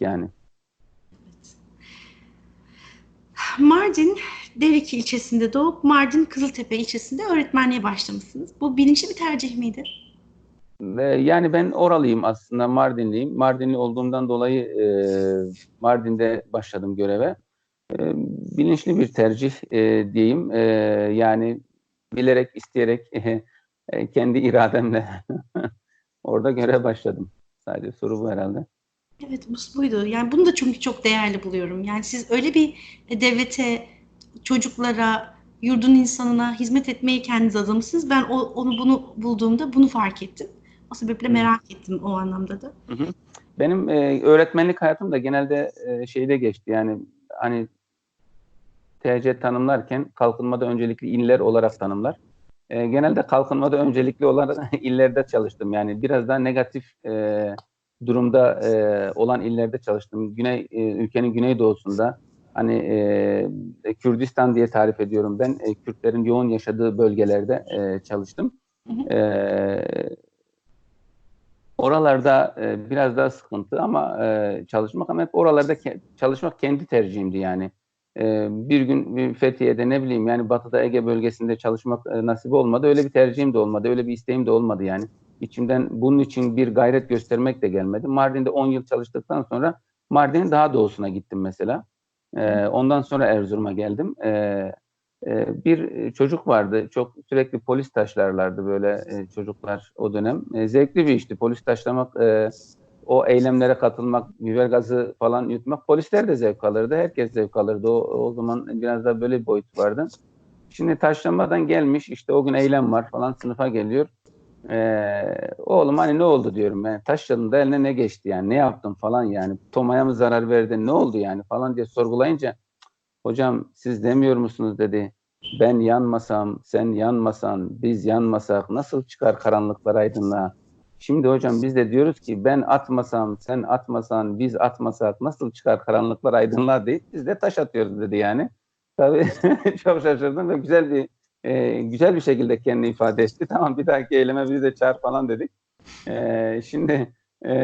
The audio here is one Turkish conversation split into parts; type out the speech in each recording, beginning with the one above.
yani. Mardin Deveki ilçesinde doğup Mardin Kızıltepe ilçesinde öğretmenliğe başlamışsınız. Bu bilinçli bir tercih miydi? Yani ben oralıyım aslında Mardinliyim. Mardinli olduğumdan dolayı e, Mardin'de başladım göreve. E, bilinçli bir tercih e, diyeyim. E, yani bilerek, isteyerek, e, kendi irademle orada görev başladım. Sadece soru bu herhalde. Evet, bu buydu. Yani bunu da çünkü çok değerli buluyorum. Yani siz öyle bir e, devlete, çocuklara, yurdun insanına hizmet etmeyi kendiniz adamışsınız. Ben o, onu bunu bulduğumda bunu fark ettim. O sebeple Hı. merak ettim o anlamda da. Hı hı. Benim e, öğretmenlik hayatım da genelde e, şeyde geçti. Yani hani TC tanımlarken kalkınmada öncelikli iller olarak tanımlar. E, genelde kalkınmada öncelikli olarak illerde çalıştım. Yani biraz daha negatif e, durumda e, olan illerde çalıştım. Güney e, ülkenin güneydoğusunda hani e, Kürdistan diye tarif ediyorum ben. E, Kürtlerin yoğun yaşadığı bölgelerde e, çalıştım. Hı hı. E, oralarda e, biraz daha sıkıntı ama e, çalışmak ama hep oralarda ke- çalışmak kendi tercihimdi yani. E, bir gün Fethiye'de ne bileyim yani Batı'da Ege bölgesinde çalışmak e, nasip olmadı. Öyle bir tercihim de olmadı. Öyle bir isteğim de olmadı yani. İçimden bunun için bir gayret göstermek de gelmedi. Mardin'de 10 yıl çalıştıktan sonra Mardin'in daha doğusuna gittim mesela. E, ondan sonra Erzurum'a geldim. E, e, bir çocuk vardı. Çok sürekli polis taşlarlardı böyle e, çocuklar o dönem. E, zevkli bir işti. Polis taşlamak, e, o eylemlere katılmak, biber gazı falan yutmak. Polisler de zevk alırdı. Herkes zevk alırdı. O, o zaman biraz daha böyle bir boyut vardı. Şimdi taşlamadan gelmiş işte o gün eylem var falan sınıfa geliyor. Ee, oğlum hani ne oldu diyorum ben. Taşladın da eline ne geçti yani ne yaptın falan yani. Tomaya mı zarar verdin ne oldu yani falan diye sorgulayınca hocam siz demiyor musunuz dedi. Ben yanmasam, sen yanmasan, biz yanmasak nasıl çıkar karanlıklar aydınlığa? Şimdi hocam biz de diyoruz ki ben atmasam, sen atmasan, biz atmasak nasıl çıkar karanlıklar aydınlığa deyip biz de taş atıyoruz dedi yani. Tabii çok şaşırdım ve güzel bir e, güzel bir şekilde kendini ifade etti. Tamam bir dahaki eyleme bizi de çağır falan dedik. E, şimdi e,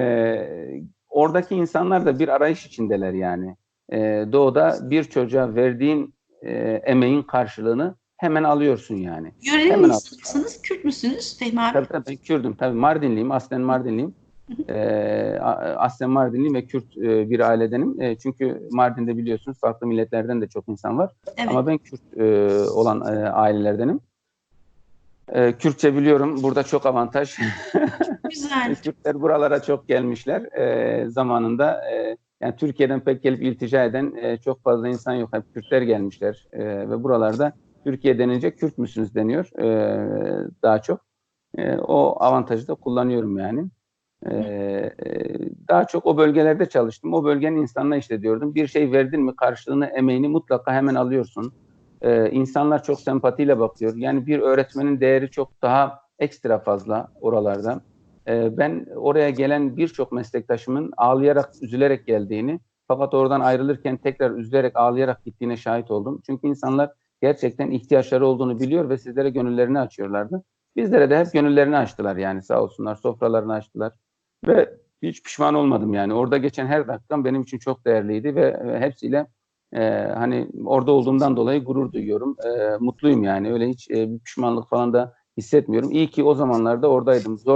oradaki insanlar da bir arayış içindeler yani. E, doğuda bir çocuğa verdiğin e, emeğin karşılığını hemen alıyorsun yani. Yöreli Hemen mi mısınız, Kürt müsünüz Fehmi abi? Tabii tabii ben Kürdüm. Tabii Mardinliyim. Aslen Mardinliyim. A- aslen Mardinliyim ve Kürt e, bir ailedenim. E, çünkü Mardin'de biliyorsunuz farklı milletlerden de çok insan var. Evet. Ama ben Kürt e, olan e, ailelerdenim. E, Kürtçe biliyorum. Burada çok avantaj. Güzel. Kürtler buralara çok gelmişler e, zamanında. E, yani Türkiye'den pek gelip iltica eden e, çok fazla insan yok. Hep Kürtler gelmişler e, ve buralarda Türkiye denince Kürt müsünüz deniyor e, daha çok. E, o avantajı da kullanıyorum yani. Daha çok o bölgelerde çalıştım. O bölgenin insanına işte diyordum. Bir şey verdin mi karşılığını, emeğini mutlaka hemen alıyorsun. E, insanlar çok sempatiyle bakıyor. Yani bir öğretmenin değeri çok daha ekstra fazla oralarda. E, ben oraya gelen birçok meslektaşımın ağlayarak, üzülerek geldiğini fakat oradan ayrılırken tekrar üzülerek, ağlayarak gittiğine şahit oldum. Çünkü insanlar gerçekten ihtiyaçları olduğunu biliyor ve sizlere gönüllerini açıyorlardı. Bizlere de hep gönüllerini açtılar yani sağ olsunlar, sofralarını açtılar. Ve hiç pişman olmadım yani. Orada geçen her dakikam benim için çok değerliydi ve e, hepsiyle e, hani orada olduğumdan dolayı gurur duyuyorum. E, mutluyum yani. Öyle hiç e, pişmanlık falan da hissetmiyorum. İyi ki o zamanlarda oradaydım. Zor